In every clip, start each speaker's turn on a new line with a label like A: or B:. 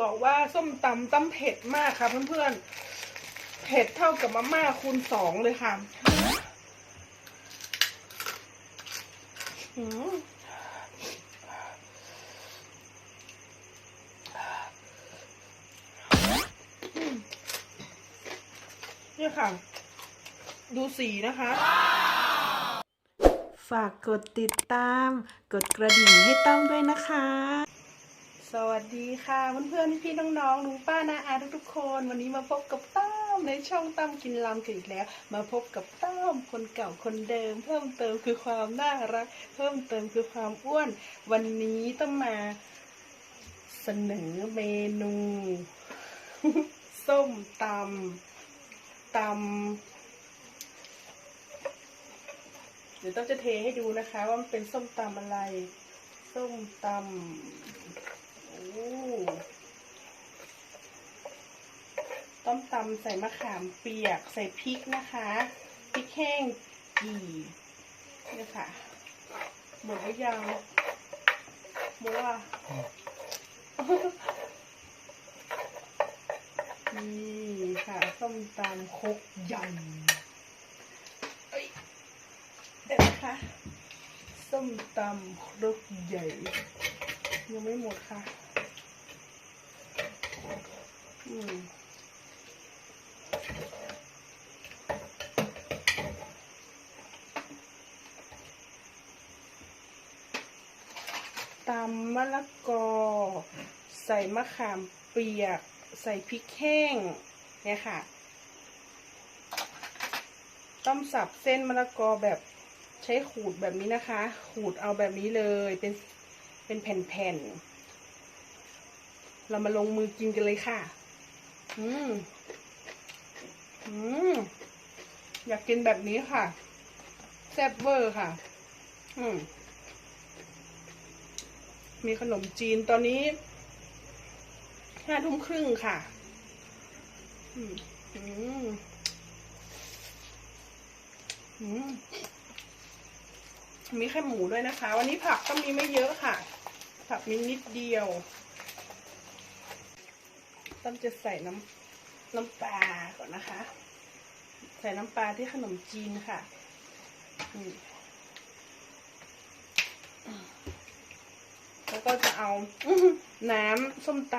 A: บอกว่าส้มตำต้ำเผ็ดมากค่ะเพื่อนๆ เผ็ดเท่ากับมาม่าคูณสองเลยค่ะเนี่ยค่ะ ดูสีนะคะ
B: ฝากกดติดตาม กดกระดิ่งให้ต้อมด้วยนะคะ
A: สวัสดีค่ะเพื่อนๆพี่น้องๆลุงป้านาอาทุกๆคน วันนี้มาพบกับต้อมในช่องต้อมกินลำกันอีกแล้ว มาพบกับต้อมคนเก่าคนเดิม เพิ่มเติมคือความน่ารัก เพิ่มเติมคือความอ้วน วันนี้ต้องมาเสนอเมนู ส้มตำตำเดี๋ยวต้องจะเทให้ดูนะคะ ว่ามันเป็นส้มตำอะไร ส้มตำ ต้มตำใส่มะขามเปียก ใส่พริกนะคะ พริกแห้งกี่นี่ค่ะ หมดหรือยังหมดว่านี่ค่ะส้มตำครกใหญ่เอ้ยเดี๋ยวนะคะส้มตำครกใหญ่ ยังไม่หมดค่ะ ตำมะละกอ ใส่มะขามเปียก ใส่พริกแห้งเนี่ยค่ะ ต้องสับเส้นมะละกอแบบใช้ขูดแบบนี้นะคะ ขูดเอาแบบนี้เลยเป็นเป็นแผ่นๆ เรามาลงมือกินกันเลยค่ะ อืมอืมอยากกินแบบนี้ค่ะ แซ่บเวอร์ค่ะ อืมมีขนมจีนตอนนี้ห้าทุ่มครึ่งค่ะ อืมอืมอืมมีแค่หมูด้วยนะคะ วันนี้ผักก็มีไม่เยอะค่ะ ผักมีนิดเดียว ต้องจะใส่น้ำน้ำปลาก่อนนะคะ ใส่น้ำปลาที่ขนมจีนค่ะแล้วก็จะเอาน้ำส้มต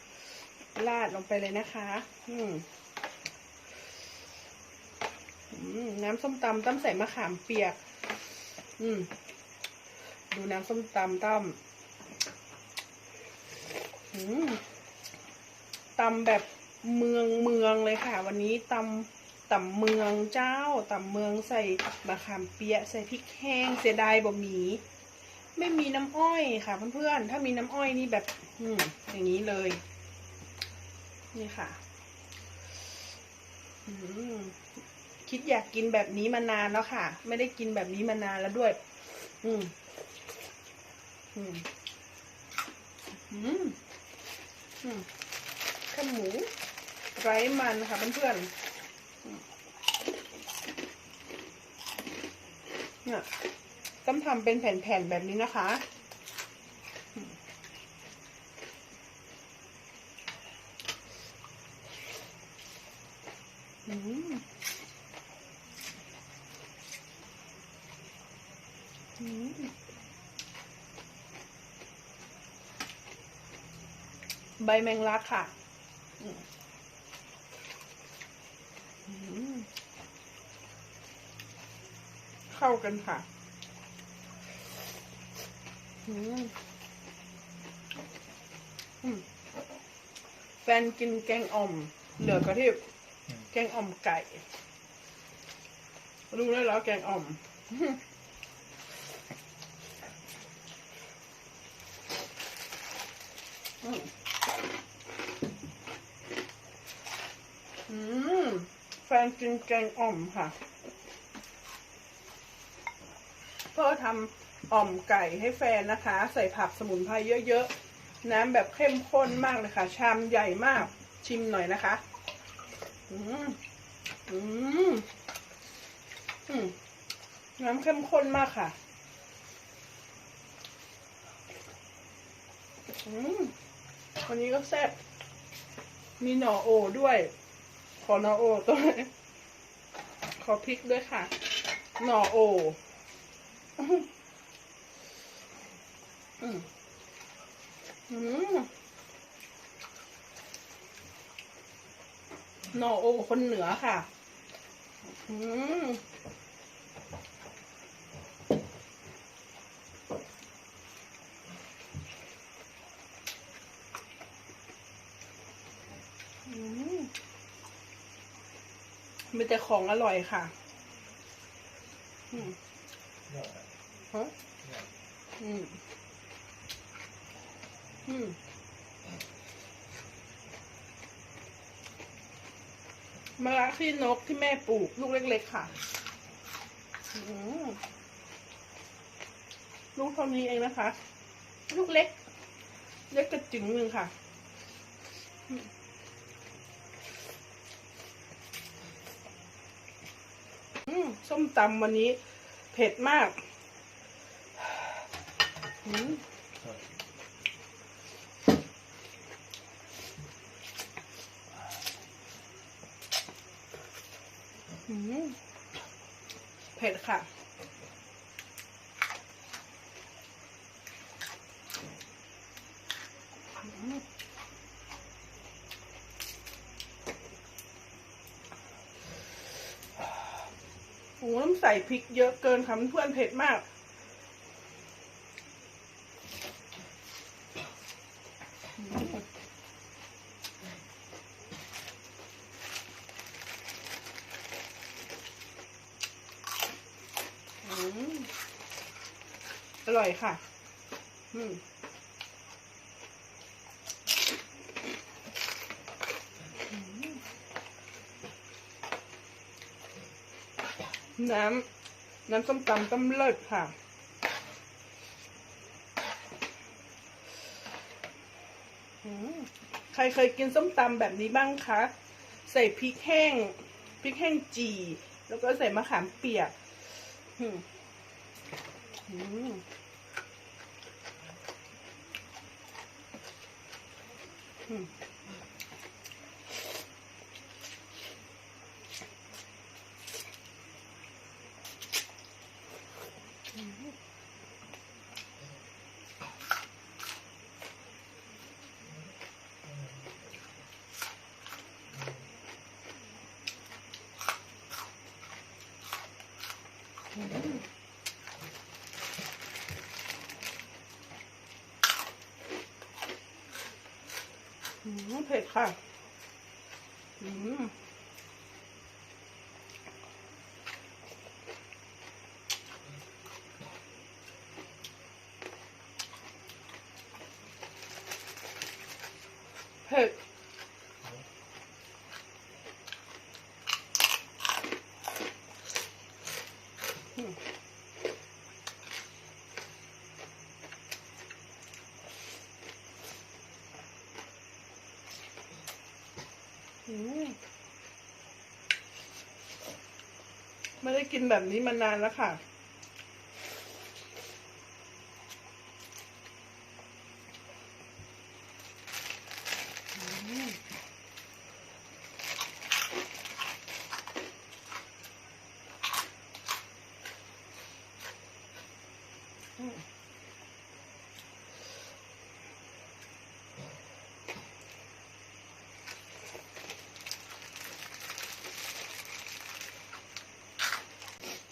A: ำราดลงไปเลยนะคะ อืมน้ำส้มตำต้องใส่มะขามเปียก อืม ดูน้ำส้มตำต้มอืม ตำแบบเมืองเมืองเลยค่ะ วันนี้ตำตำเมืองเจ้าตำเมืองใส่มะขามเปียกใส่พริกแห้งเสียดายบะหมี่ไม่มีน้ำอ้อยค่ะเพื่อนๆถ้ามีน้ำอ้อยนี่แบบ อืมอย่างนี้เลย นี่ค่ะคิดอยากกินแบบนี้มานานแล้วค่ะ ไม่ได้กินแบบนี้มานานแล้วด้วย อืม อืม อืม อืม ข้าวหมู ไร้มันค่ะเพื่อนๆเนี่ยต้องทำเป็นแผ่นๆแบบนี้นะคะใบแมงลักค่ะ เข้ากันค่ะอืมอืมแฟนกินแกงอ่อม เหลือกระทิบแกงอ่อมไก่ รู้ได้แล้วแกงอ่อมอืมอืม แฟนกินแกงอ่อมค่ะเพื่อทำอ่อมไก่ให้แฟนนะคะ ใส่ผักสมุนไพรเยอะๆ น้ำแบบเข้มข้นมากเลยค่ะ ชามใหญ่มาก ชิมหน่อยนะคะ อืมอืมอืมน้ำเข้มข้นมากค่ะ อืมวันนี้ก็แซ่บมีหน่อโอด้วย ขอหน่อโอตัวไหน ขอพริกด้วยค่ะ หน่อโออืมอืมหน่อโอคนเหนือค่ะ อืมอืม มีแต่ของอร่อยค่ะอืมฮะอืมอืมมะระที่นกที่แม่ปลูกลูกเล็กๆค่ะอืมลูกเท่านี้เองนะคะ ลูกเล็ก เล็กกระจึงหนึ่งค่ะ อืม ส้มตำวันนี้ เผ็ดมากอือเผ็ดค่ะ อืมโอ้โหน้ำใส่พริกเยอะเกินค่ะเพื่อนเผ็ดมากอืมอืมอร่อยค่ะ อืม น้ำน้ำส้มตำต้มเลิศค่ะ ใครเคยกินส้มตำแบบนี้บ้างคะ ใส่พริกแห้ง พริกแห้งจี แล้วก็ใส่มะขามเปียกอืม เผ็ดค่ะ อืม ไม่ได้กินแบบนี้มานานแล้วค่ะ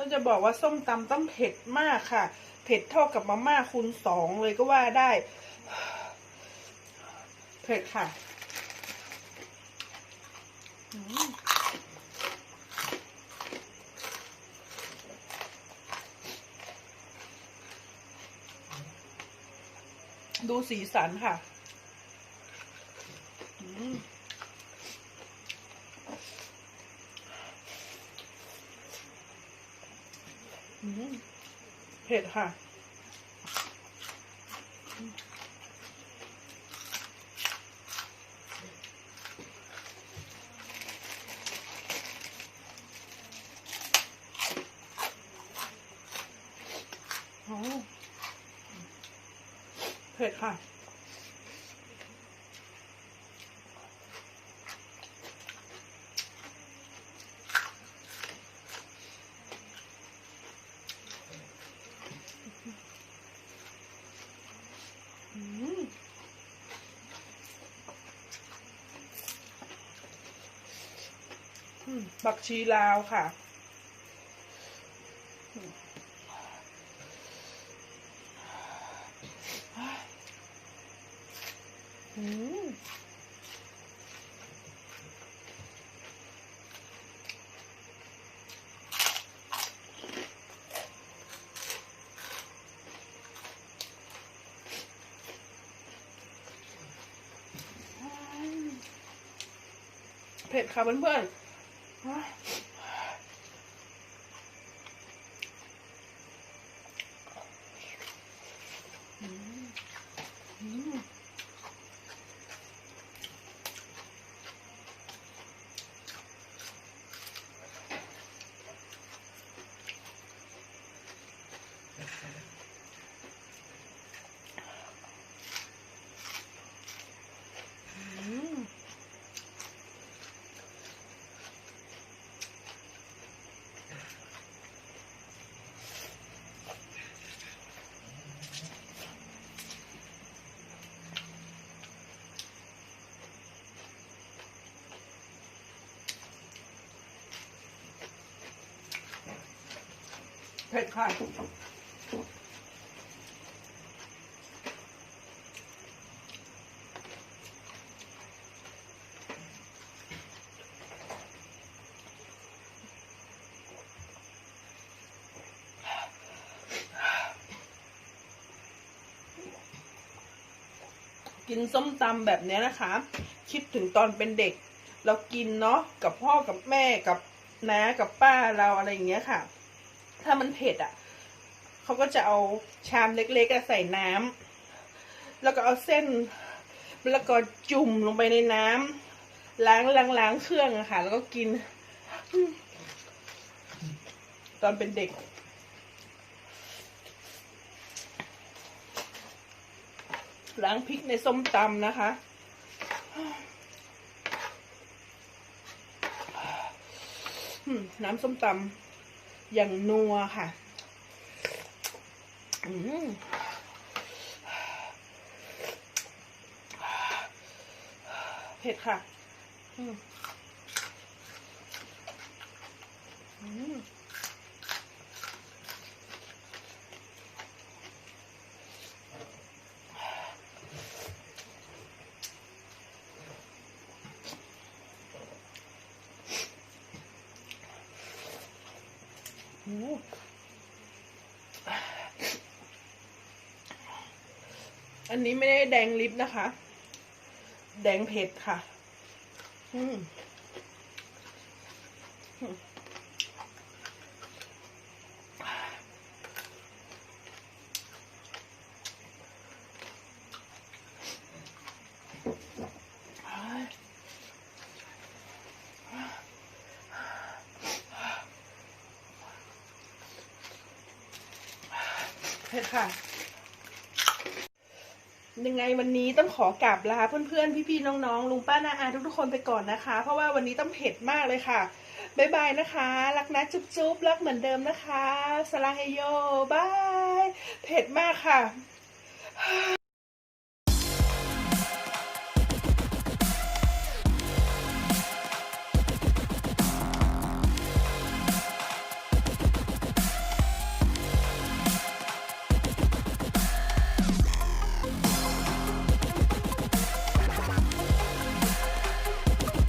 A: ้องจะบอกว่าส้มตำต้องเผ็ดมากค่ะ เผ็ดเท่ากับมาม่าคูณสองเลยก็ว่าได้ เผ็ดค่ะดูสีสันค่ะอืมอืมเผ็ดค่ะโอ้เผ็ดค่ะ บักชีลาวค่ะ อืมเผ็ดค่ะเพื่อนๆ Thôi. ผ็ดค่ะกินส้มตำแบบนี้นะคะ คิดถึงตอนเป็นเด็ก เรากินเนาะกับพ่อกับแม่กับน้ากับป้าเราอะไรอย่างเงี้ยค่ะ ถ้ามันเผ็ดอะเขาก็จะเอาชามเล็กๆใส่น้ำแล้วก็เอาเส้นแล้วก็จุ่มลงไปในน้ำล้างล้างล้างเครื่องอะค่ะ แล้วก็กิน ตอนเป็นเด็ก ล้างพริกในส้มตำนะคะน้ำส้มตำ อย่างนัวค่ะเผ็ดค่ะ อืมอืม อันนี้ไม่ได้แดงลิปนะคะ แดงเผ็ดค่ะ อืม เถอะค่ะยังไงวันนี้ต้องขอกราบลาเพื่อนๆ พี่ๆ น้องๆ ลุงป้าน้าอาทุกๆ คนไปก่อนนะคะ เพราะว่าวันนี้ต้องเผ็ดมากเลยค่ะบ๊ายบายนะคะ รักนะจุ๊บๆ รักเหมือนเดิมนะคะ สลาเฮโยบาย เผ็ดมากค่ะ